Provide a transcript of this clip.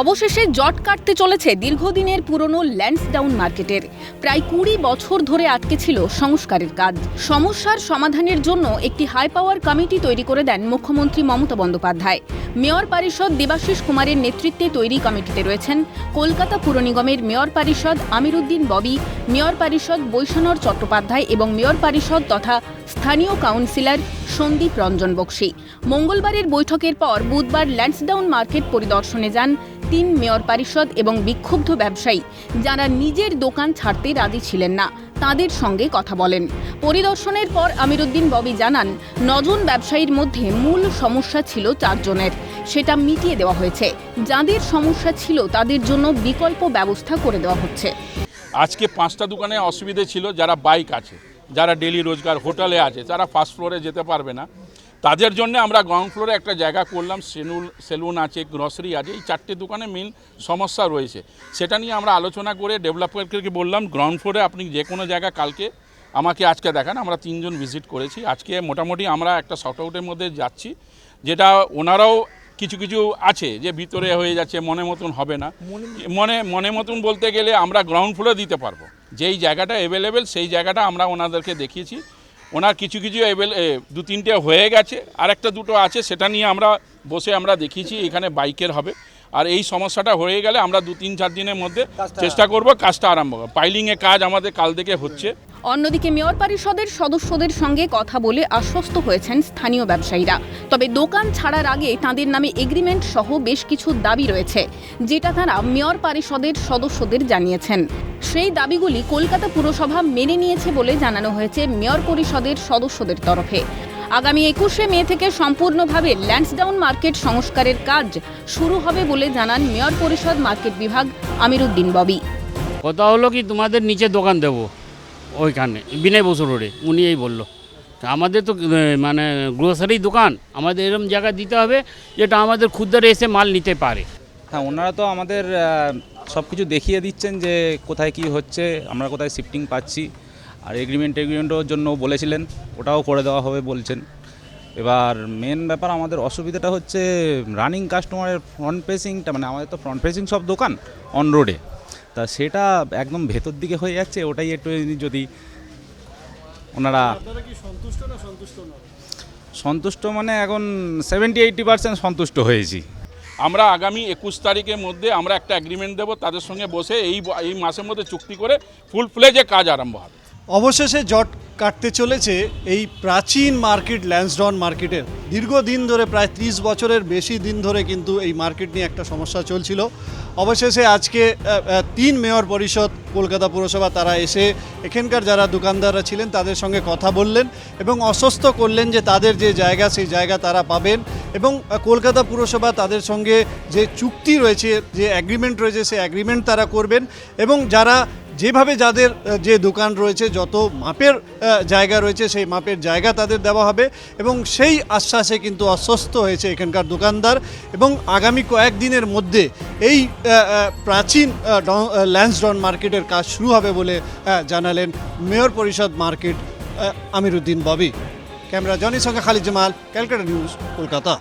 অবশেষে জট কাটতে চলেছে দীর্ঘদিনের পুরনো ল্যান্সডাউন মার্কেটের। প্রায় কুড়ি বছর ধরে আটকে ছিল সংস্কারের কাজ। সমস্যার সমাধানের জন্য একটি হাই পাওয়ার কমিটি তৈরি করে দেন মুখ্যমন্ত্রী মমতা বন্দ্যোপাধ্যায়। মেয়র পরিষদ দেবাশিস কুমারের নেতৃত্বে তৈরি কমিটিতে রয়েছেন কলকাতা পুর নিগমের মেয়র পরিষদ আমিরুদ্দিন ববি, মেয়র পরিষদ বৈশানর চট্টোপাধ্যায় এবং মেয়র পরিষদ তথা স্থানীয় কাউন্সিলর সন্দীপ রঞ্জন বক্সি। মঙ্গলবারের বৈঠকের পর বুধবার ল্যান্সডাউন মার্কেট পরিদর্শনে যান তিন মেয়র পরিষদ এবং বিক্ষুব্ধ ব্যবসায়ী যারা নিজের দোকান ছাড়তে রাজি ছিলেন না, তাদের সঙ্গে কথা বলেন। পরিদর্শনের পর আমিরুদ্দিন ববি জানান, নজন ব্যবসায়ীর মধ্যে মূল সমস্যা ছিল চারজনের। সেটা মিটিয়ে দেওয়া হয়েছে। যাদের সমস্যা ছিল তাদের জন্য বিকল্প ব্যবস্থা করে দেওয়া হচ্ছে। আজকে পাঁচটা দোকানে অসুবিধে ছিল, যারা বাইক আছে, যারা ডেলি রোজগার, হোটেলে আছে, তারা ফার্স্ট ফ্লোরে যেতে পারবে না। তাদের জন্য আমরা গ্রাউন্ড ফ্লোরে একটা জায়গা করলাম সেলুন সেলুন আছে গ্রসারি আছে এই চারটে দোকানে মেন সমস্যা রয়েছে। সেটা নিয়ে আমরা আলোচনা করে ডেভেলপারকে বললাম গ্রাউন্ড ফ্লোরে আপনি যে কোনো জায়গা কালকে আমাকে আজকে দেখান আমরা তিনজন ভিজিট করেছি। আজকে মোটামুটি আমরা একটা শর্ট আউটের মধ্যে যাচ্ছি যেটা ওনারাও কিছু কিছু আছে যে ভিতরে হয়ে যাচ্ছে মনে মতন হবে না। মনে মনে মতন বলতে গেলে আমরা গ্রাউন্ড ফ্লোরে দিতে পারব। যেই জায়গাটা অ্যাভেলেবেল সেই জায়গাটা আমরা ওনাদেরকে দেখিয়েছি। ওনার কিছু কিছু দু তিনটে হয়ে গেছে। আর একটা দুটো আছে, সেটা নিয়ে আমরা বসে আমরা দেখিয়েছি, এখানে বাইকের হবে। আর এই সমস্যাটা হয়ে গেলে আমরা দু তিন চার দিনের মধ্যে চেষ্টা করব কাজটা আরম্ভ করব। পাইলিংয়ে কাজ আমাদের কাল থেকে হচ্ছে। অন্যদিকে মেয়র পরিষদের সদস্যদের সঙ্গে কথা বলে আশ্বস্ত হয়েছেন স্থানীয় ব্যবসায়ীরা। তবে দোকান ছাড়ার আগে তাঁদের নামে এগ্রিমেন্ট সহ বেশ কিছু দাবি রয়েছে যেটা তারা মেয়র পরিষদের সদস্যদের জানিয়েছেন। সেই দাবিগুলি কলকাতা পুরসভা মেনে নিয়েছে বলে জানানো হয়েছে মেয়র পরিষদের সদস্যদের তরফে। আগামী একুশে মে থেকে সম্পূর্ণভাবে ল্যান্ডসডাউন মার্কেট সংস্কারের কাজ শুরু হবে বলে জানান মেয়র পরিষদ মার্কেট বিভাগ আমিরুদ্দিন ববি। কথা হলো কি তোমাদের নিচে দোকান দেবো ওইখানে বিনয় বসু রোডে উনি এই বলল আমাদের তো মানে গ্রোসারি দোকান আমাদের এরকম জায়গা দিতে হবে যেটা আমাদের ক্ষুদ্র এসে মাল নিতে পারে। হ্যাঁ ওনারা তো আমাদের সব কিছু দেখিয়ে দিচ্ছেন যে কোথায় কি হচ্ছে আমরা কোথায় শিফটিং পাচ্ছি। আর এগ্রিমেন্ট এগ্রিমেন্টের জন্য বলেছিলেন ওটাও করে দেওয়া হবে বলছেন। এবার মেন ব্যাপার আমাদের অসুবিধাটা হচ্ছে রানিং কাস্টমারের ফ্রন্ট ফেসিংটা মানে আমাদের তো ফ্রন্ট ফেসিং সব দোকান অন রোডে তা সেটা একদম ভেতর দিকে হয়ে যাচ্ছে ওটাই একটু যদি ওনারা সন্তুষ্ট মানে এখন সেভেন্টি এইটি পার্সেন্ট সন্তুষ্ট হয়েছি। আমরা আগামী একুশ তারিখের মধ্যে আমরা একটা এগ্রিমেন্ট দেবো তাদের সঙ্গে বসে এই এই মাসের মধ্যে চুক্তি করে ফুল ফ্লেজে কাজ আরম্ভ হবে। অবশেষে জট কাটতে চলেছে এই প্রাচীন মার্কেট, ল্যান্সডন মার্কেটের। দীর্ঘদিন ধরে, প্রায় ত্রিশ বছরের বেশি দিন ধরে কিন্তু এই মার্কেট নিয়ে একটা সমস্যা চলছিল। অবশেষে আজকে তিন মেয়র পরিষদ, কলকাতা পুরসভা, তারা এসে এখানকার যারা দোকানদাররা ছিলেন, তাদের সঙ্গে কথা বললেন এবং অস্বস্থ করলেন যে তাদের যে জায়গা, সেই জায়গা তারা পাবেন এবং কলকাতা পুরসভা তাদের সঙ্গে যে চুক্তি রয়েছে, যে অ্যাগ্রিমেন্ট রয়েছে, সেই অ্যাগ্রিমেন্ট তারা করবেন এবং যারা যেভাবে যাদের যে দোকান রয়েছে, যত মাপের জায়গা রয়েছে, সেই মাপের জায়গা তাদের দেওয়া হবে এবং সেই আশ্বাসে কিন্তু অস্বস্ত হয়েছে এখানকার দোকানদার এবং আগামী কয়েকদিনের মধ্যে এই প্রাচীন ল্যান্সডন মার্কেটের কাজ শুরু হবে বলে জানালেন মেয়র পরিষদ মার্কেট আমিরুদ্দিন ববি। ক্যামেরা জনির সঙ্গে খালিদ জামাল, ক্যালকাটা নিউজ, কলকাতা।